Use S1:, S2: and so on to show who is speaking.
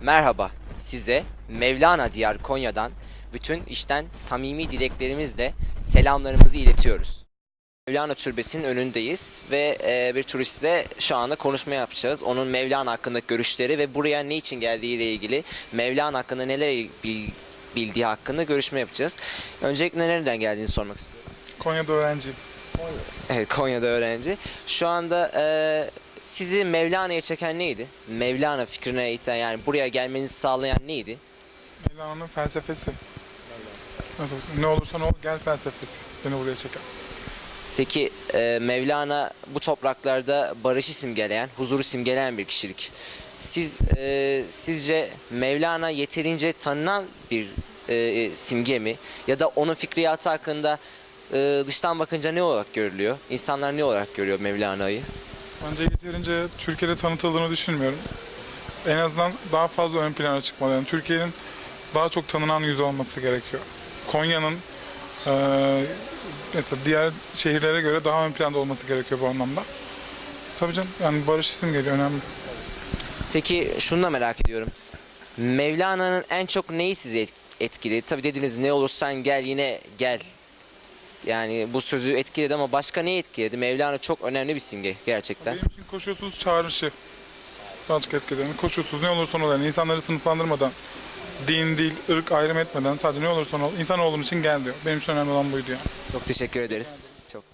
S1: Merhaba, size Mevlana Diyar Konya'dan bütün işten samimi dileklerimizle selamlarımızı iletiyoruz. Mevlana Türbesi'nin önündeyiz ve e, bir turistle şu anda konuşma yapacağız. Onun Mevlana hakkındaki görüşleri ve buraya ne için geldiği ile ilgili Mevlana hakkında neler bil- bildiği hakkında görüşme yapacağız. Öncelikle nereden geldiğini sormak istiyorum.
S2: Konya'da öğrenci.
S1: Evet, Konya'da öğrenci. Şu anda e, sizi Mevlana'ya çeken neydi? Mevlana fikrine iten yani buraya gelmenizi sağlayan neydi?
S2: Mevlana'nın felsefesi. Nasıl ne olursan ol gel felsefesi. Beni buraya çeker.
S1: Peki e, Mevlana bu topraklarda barışı simgeleyen, huzuru simgeleyen bir kişilik. Siz e, sizce Mevlana yeterince tanınan bir e, simge mi? Ya da onun fikriyatı hakkında e, dıştan bakınca ne olarak görülüyor? İnsanlar ne olarak görüyor Mevlana'yı?
S2: Bence yeterince Türkiye'de tanıtıldığını düşünmüyorum. En azından daha fazla ön plana çıkmalı. Yani Türkiye'nin daha çok tanınan yüzü olması gerekiyor. Konya'nın eee mesela diğer şehirlere göre daha ön planda olması gerekiyor bu anlamda. Tabii canım yani barış isim geliyor önemli.
S1: Peki şunu da merak ediyorum. Mevlana'nın en çok neyi sizi et- etkiledi? Tabii dediniz ne olursan gel yine gel. Yani bu sözü etkiledi ama başka ne etkiledi? Mevlana çok önemli bir simge gerçekten.
S2: Benim için koşulsuz çağrışı. Başka etkilerini. Koşulsuz ne olursan ol. Yani insanları sınıflandırmadan, din, dil, ırk ayrım etmeden sadece ne olursan ol. İnsanoğlunun için gel diyor. Benim için önemli olan buydu yani.
S1: Çok teşekkür ederiz. Çok